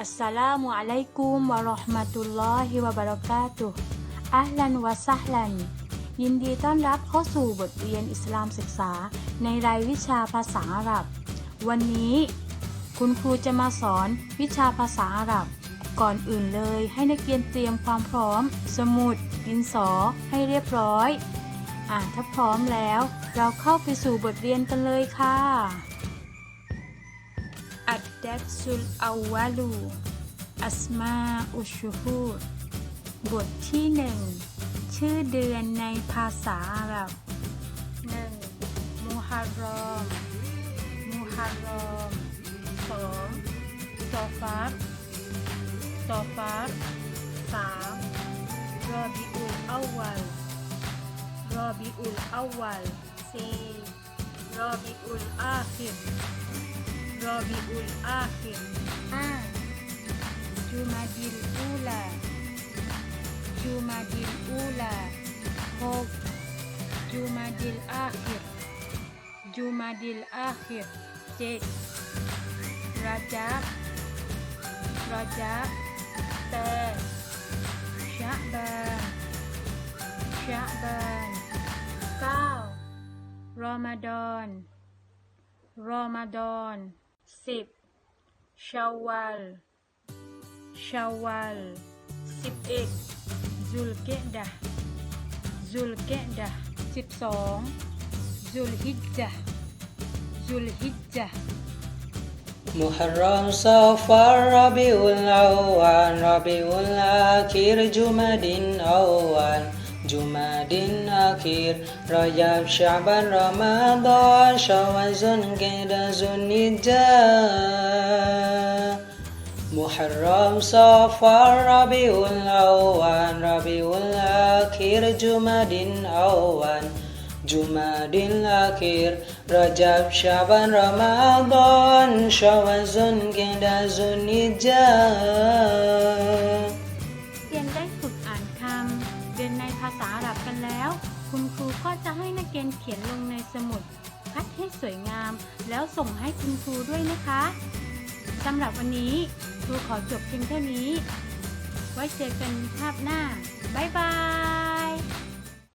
อัสสลามุอะลัยกุมวะเราะห์มะตุลลอฮิวะบะเราะกาตุฮ์อัลลันวะซัฮลัน ยินดีต้อนรับเข้าสู่บทเรียนอิสลามศึกษา ในรายวิชาภาษาอาหรับ วันนี้ คุณครูจะมาสอนวิชาภาษาอาหรับ ก่อนอื่นเลยให้นักเรียนเตรียมความพร้อม สมุดดินสอให้เรียบร้อย อ่าถ้าพร้อมแล้ว เราเข้าไปสู่บทเรียนกันเลยค่ะ อัดดัดซุลอาวาลูอัสมาอุชฮูบทที่หนึ่งชื่อเดือนในภาษาอาหรับหนึ่งมุฮัรรอมมุฮัรรอมสองซอฟัรซอฟัรสามรอบิอุลอาวลรอบิอุลอาวลสี่รอบิอุลอาคิร Rabiul Akhir. Ha. A Jumadil Ula. Jumadil Ula. Hog. Jumadil Akhir. Jumadil Akhir. C Rajab. Rajab. T Syakban. Syakban. Kau. Ramadan. Ramadan sip. Syawal. Syawal. Sip ik zulqa'dah zulqa'dah sip song. Zulhijjah. Zulhijjah. Muharram Safar Rabiul Awal Rabiul Akhir Jumadin Awal جماد أخير رجب شعبان رمضان شوال ذو الحجة محرم صفر ربيع الأول ربيع الأخير جماد أول جماد الأخير رجب شعبان رمضان شوال ذو الحجة คุณครูก็จะให้นักเรียนเขียนลงในสมุดคัดให้สวยงาม แล้วส่งให้คุณครูด้วยนะคะสำหรับวันนี้ครูขอจบเพียงเท่านี้ ไว้เจอกันภาพหน้า บ๊ายบาย